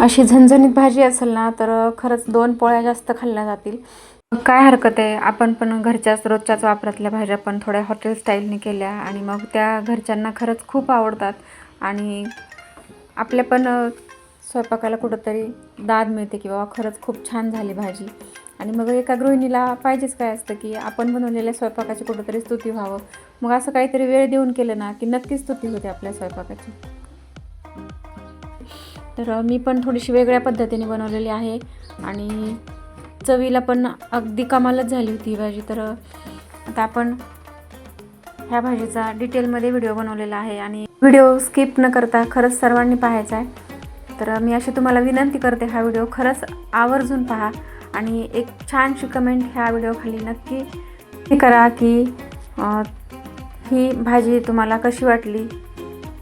अशी झणझणीत भाजी असेल ना तर खरंच दोन पोळ्या जास्त खाल्ल्या जातील. काय हरकत आहे? आपण पण घरच्याच रोजच्याच वापरातल्या भाज्या पण थोड्या हॉटेल स्टाईलने केल्या आणि मग त्या घरच्यांना खरंच खूप आवडतात. आणि आपल्या पण स्वयंपाकाला कुठंतरी दाद मिळते की बाबा खरंच खूप छान झाली भाजी. आणि मग एका गृहिणीला पाहिजेच काय असतं की आपण बनवलेल्या स्वयंपाकाची कुठंतरी स्तुती व्हावं. मग असं काहीतरी वेळ देऊन केलं ना की नक्कीच स्तुती होते आपल्या स्वयंपाकाची. तर मी पण थोडीशी वेगळ्या पद्धतीने बनवलेली आहे. आणि चवीला पण अगदी कमालच झाली होती ही भाजी. तर आता आपण ह्या भाजीचा डिटेलमध्ये व्हिडिओ बनवलेला आहे. आणि व्हिडिओ स्किप न करता खरंच सर्वांनी पाहायचा आहे. तर मी अशी तुम्हाला विनंती करते हा व्हिडिओ खरंच आवर्जून पहा. आणि एक छानशी कमेंट ह्या व्हिडिओखाली नक्की हे करा की ही भाजी तुम्हाला कशी वाटली?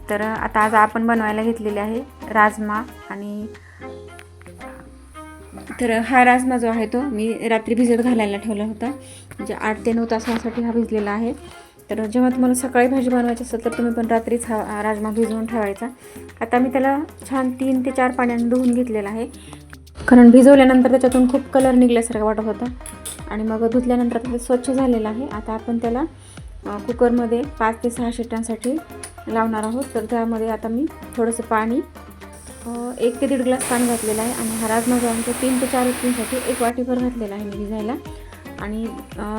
तर आता आज आपण बनवायला घेतलेली आहे. राजमा आणि तर हा राजमा जो आहे तो मी रात्री भिजत घालायला ठेवला होता. म्हणजे आठ ते नऊ तासांसाठी हा भिजलेला आहे. तर जेव्हा तुम्हाला सकाळी भाजी बनवायची असेल तर तुम्ही पण रात्रीच हा राजमा भिजवून ठेवायचा. आता मी त्याला छान तीन ते चार पाण्याने धुवून घेतलेला आहे. कारण भिजवल्यानंतर त्याच्यातून खूप कलर निघल्यासारखा वाटत होता. आणि मग धुतल्यानंतर ते स्वच्छ झालेलं आहे. आता आपण त्याला कुकरमध्ये पाच ते सहा शिट्ट्यांसाठी लावणार आहोत. तर त्यामध्ये आता मी थोडंसं पाणी एक ते दीड ग्लास पाणी घातलेलं आहे आणि हा राजमा जो आहे तो तीन ते चार उकळीसाठी एक वाटीभर घातलेला आहे मी भिजायला. आणि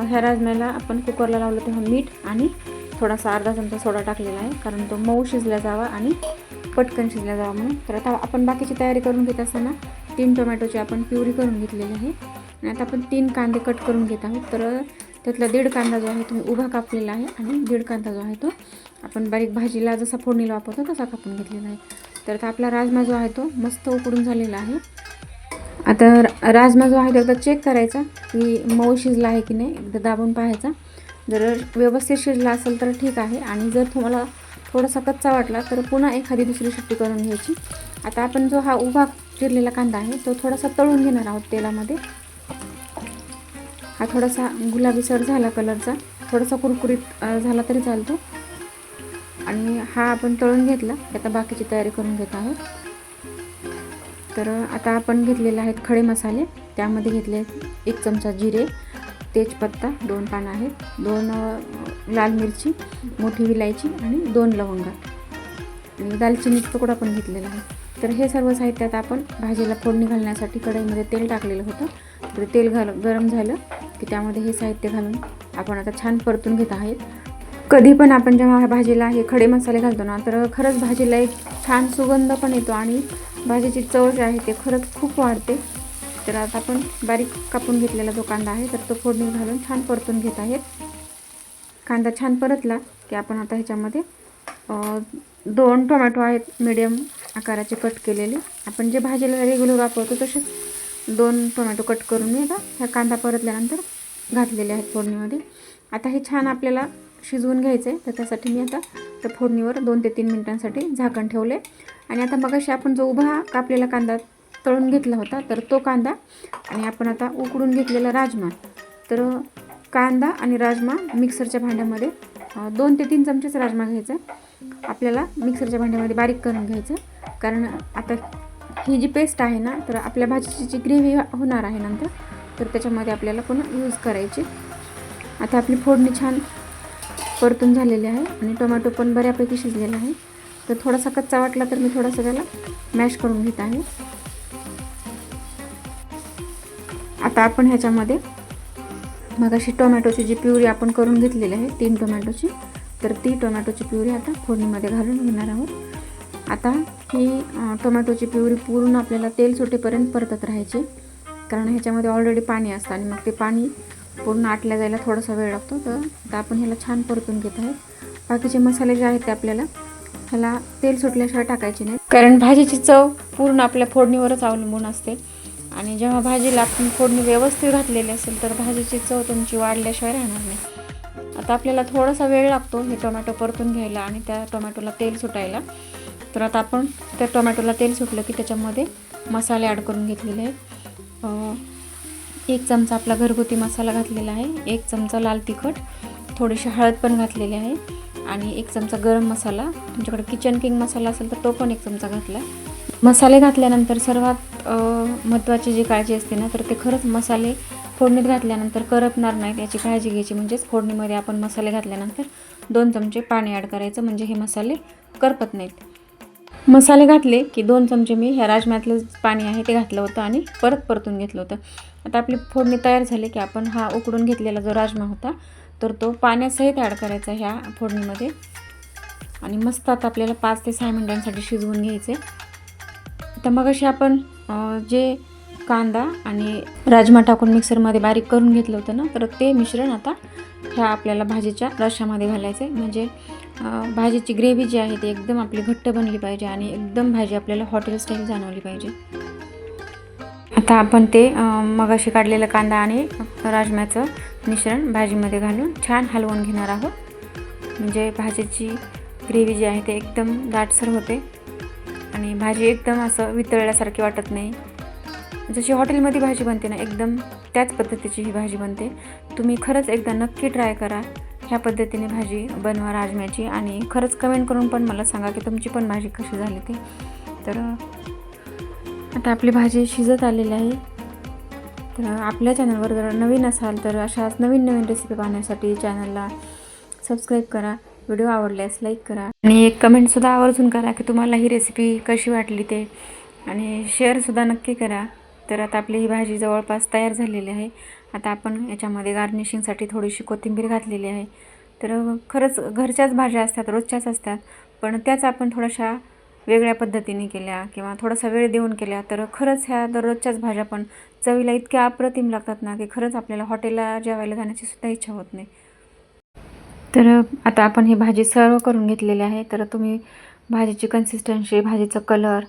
ह्या राजम्याला आपण कुकरला लावलं तेव्हा मीठ आणि थोडासा अर्धा चमचा सोडा टाकलेला आहे कारण तो मऊ शिजला जावा आणि पटकन शिजला जावा म्हणून. तर आता आपण बाकीची तयारी करून घेत असताना तीन टोमॅटोची आपण प्युरी करून घेतलेली आहे. आणि आता आपण तीन कांदे कट करून घेत आहोत. तर त्यातला दीड कांदा जो आहे तो मी उभा कापलेला आहे आणि दीड कांदा जो आहे तो आपण बारीक भाजीला जसा फोडणीला वापरतो तसा कापून घेतलेला आहे. तर आपला राजमा जो आहे तो मस्त उकडून झालेला आहे. आता राजमा जो आहे तो एकदा चेक करायचा की मऊ शिजला आहे की नाही एकदा दाबून पाहायचा. जर व्यवस्थित शिजला असेल तर ठीक आहे आणि जर तुम्हाला थोडासा कच्चा वाटला तर पुन्हा एखादी दुसरी शिट्टी करून घ्यायची. आता आपण जो हा उभा चिरलेला कांदा आहे तो थोडासा तळून घेणार आहोत तेलामध्ये. हा थोडासा गुलाबीसर झाला कलरचा थोडासा कुरकुरीत झाला तरी चालतो. आणि हा आपण तळून घेतला. आता बाकीची तयारी करून घेत आहोत. तर आता आपण घेतलेले आहेत खडे मसाले. त्यामध्ये घेतले आहेत एक चमचा जिरे तेजपत्ता दोन पानं आहेत दोन लाल मिरची मोठी विलायची आणि दोन लवंगा. आणि दालचिनीचा तुकडा पण घेतलेला आहे. तर हे सर्व साहित्यात आपण भाजीला फोडणी घालण्यासाठी कढईमध्ये तेल टाकलेलं होतं. तर तेल घाल गरम झालं की त्यामध्ये हे साहित्य घालून आपण आता छान परतून घेत आहेत. कधी पण आपण जेव्हा भाजीला हे खडे मसाले घालतो ना तर खरंच भाजीला एक छान सुगंध पण येतो आणि भाजीची चव जी आहे ते खरंच खूप वाढते. तर आता आपण बारीक कापून घेतलेला जो कांदा आहे तर तो फोडणी घालून छान परतून घेत आहेत कांदा छान परतला की आपण आता ह्याच्यामध्ये दोन टोमॅटो आहेत मीडियम आकाराचे कट केलेले. आपण जे भाजीला रेग्युलर वापरतो तसेच दोन टोमॅटो कट करून मी आता ह्या कांदा परतल्यानंतर घातलेले आहेत फोडणीमध्ये. आता हे छान आपल्याला शिजवून घ्यायचं. आहे तर त्यासाठी मी आता त्या फोडणीवर दोन ते तीन मिनटांसाठी झाकण ठेवले. आणि आता मगाशी आपण जो उभा कापलेला कांदा तळून घेतला होता तर तो कांदा आणि आपण आता उकडून घेतलेला राजमा. तर कांदा आणि राजमा मिक्सरच्या भांड्यामध्ये दोन ते तीन चमचेच राजमा घ्यायचा. आपल्याला मिक्सरच्या भांड्यामध्ये बारीक करून घ्यायचं. कारण आता ही जी पेस्ट आहे ना तर आपल्या भाजीची जी ग्रेव्ही होणार आहे नंतर तर त्याच्यामध्ये आपल्याला पुन्हा यूज करायची. आता आपली फोडणी छान परतून झालेले आहे आणि टोमॅटो पण बऱ्यापैकी शिजलेला आहे. तर थोडासा कच्चा वाटला तर मी थोडासा त्याला मॅश करून घेत आहे. आता आपण ह्याच्यामध्ये मग अशी टोमॅटोची जी प्युरी आपण करून घेतलेली आहे तीन टोमॅटोची तर ती टोमॅटोची प्युरी आता फोडणीमध्ये घालून घेणार आहोत. आता ही टोमॅटोची प्युरी पूर्ण आपल्याला तेल सुटेपर्यंत परतत राहायची. कारण ह्याच्यामध्ये ऑलरेडी पाणी असतं आणि मग ते पाणी पूर्ण आटल्या जायला थोडासा वेळ लागतो तर आता आपण ह्याला छान परतून घेत आहे बाकीचे मसाले जे आहेत ते आपल्याला ह्याला तेल सुटल्याशिवाय टाकायचे नाही कारण भाजीची चव पूर्ण आपल्या फोडणीवरच अवलंबून असते. आणि जेव्हा भाजीला आपण फोडणी व्यवस्थित घातलेली असेल तर भाजीची चव तुमची वाढल्याशिवाय राहणार नाही. आता आपल्याला थोडासा वेळ लागतो हे टोमॅटो परतून घ्यायला आणि त्या टोमॅटोला तेल सुटायला. तर आता आपण त्या टोमॅटोला तेल सुटलं की त्याच्यामध्ये मसाले ॲड करून घेतलेले आहेत. एक चमचा आपला घरगुती मसाला घातलेला आहे एक चमचा लाल तिखट थोडीशी हळद पण घातलेली आहे आणि एक चमचा गरम मसाला. तुमच्याकडे किचन किंग मसाला असेल तर तो पण एक चमचा घातला. मसाले घातल्यानंतर सर्वात महत्त्वाची जी काळजी असते ना तर ते खरंच मसाले फोडणीत घातल्यानंतर करपणार नाहीत याची काळजी घ्यायची. म्हणजेच फोडणीमध्ये आपण मसाले घातल्यानंतर दोन चमचे पाणी ॲड करायचं म्हणजे हे मसाले करपत नाहीत. मसाले घातले की दोन चमचे मी ह्या राजम्यातलं पाणी आहे ते घातलं होतं आणि परत परतून घेतलं होतं. आता आपली फोडणी तयार झाली की आपण हा उकडून घेतलेला जो राजमा होता तर तो पाण्यासहित ॲड करायचा ह्या फोडणीमध्ये. आणि मस्त आता आपल्याला पाच ते सहा मिनिटांसाठी शिजवून घ्यायचे. तर मग अशी आपण जे कांदा आणि राजमा टाकून मिक्सरमध्ये बारीक करून घेतलं होतं ना तर ते मिश्रण आता ह्या आपल्याला भाजीच्या रशामध्ये घालायचं आहे म्हणजे भाजीची ग्रेव्ही जी आहे ती एकदम आपली घट्ट बनली पाहिजे आणि एकदम भाजी आपल्याला हॉटेल स्टाईल जाणवली पाहिजे. आता आपण ते मगाशी काढलेलं कांदा आणि राजम्याचं मिश्रण भाजीमध्ये घालून छान हलवून घेणार आहोत. म्हणजे भाजीची ग्रेव्ही जी आहे ते एकदम दाटसर होते. आणि भाजी एकदम असं वितळल्यासारखी वाटत नाही. जशी हॉटेलमध्ये भाजी बनते ना एकदम त्याच पद्धतीची ही भाजी बनते. तुम्ही खरंच एकदा नक्की ट्राय करा. ह्या पद्धतीने भाजी बनवा राजम्याची. आणि खरंच कमेंट करून पण मला सांगा की तुमची पण भाजी कशी झाली ती. तर आता आपली भाजी शिजत आलेली आहे. तर आपल्या चॅनलवर जर नवीन असाल तर अशाच नवीन नवीन रेसिपी पाहण्यासाठी चॅनलला सबस्क्राईब करा. व्हिडिओ आवडल्यास लाईक करा. आणि एक कमेंटसुद्धा आवर्जून करा की तुम्हाला ही रेसिपी कशी वाटली ते. आणि शेअरसुद्धा नक्की करा. तर आता आपली ही भाजी जवळपास तयार झालेली आहे. आता आपण याच्यामध्ये गार्निशिंगसाठी थोडीशी कोथिंबीर घातलेली आहे. तर खरंच घरच्याच भाज्या असतात रोजच्याच असतात. पण त्याच आपण थोड्याशा वेगळ्या पद्धतीने केल्या किंवा थोडासा वेळ देऊन केल्या तर खरंच ह्या दररोजच्याच भाज्या पण चवीला इतक्या अप्रतिम लागतात ना की खरंच आपल्याला हॉटेलला जेवायला जाण्याची सुद्धा इच्छा होत नाही. तर आता आपण ही भाजी सर्व करून घेतलेली आहे. तर तुम्ही भाजीची कन्सिस्टन्सी भाजीचं कलर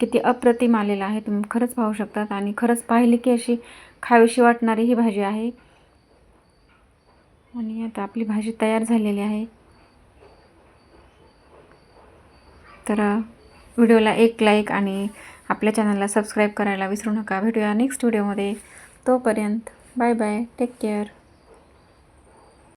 किती अप्रतिम आलेला आहे तुम्ही खरंच पाहू शकतात. आणि खरंच पाहिली की अशी खावीशी वाटणारी ही भाजी आहे. आणि आता आपली भाजी तयार झालेली आहे. तर व्हिडिओला एक लाईक आणि आपल्या चॅनलला सबस्क्राईब करायला विसरू नका. भेटूया नेक्स्ट व्हिडिओमध्ये. तोपर्यंत बाय बाय. Take care.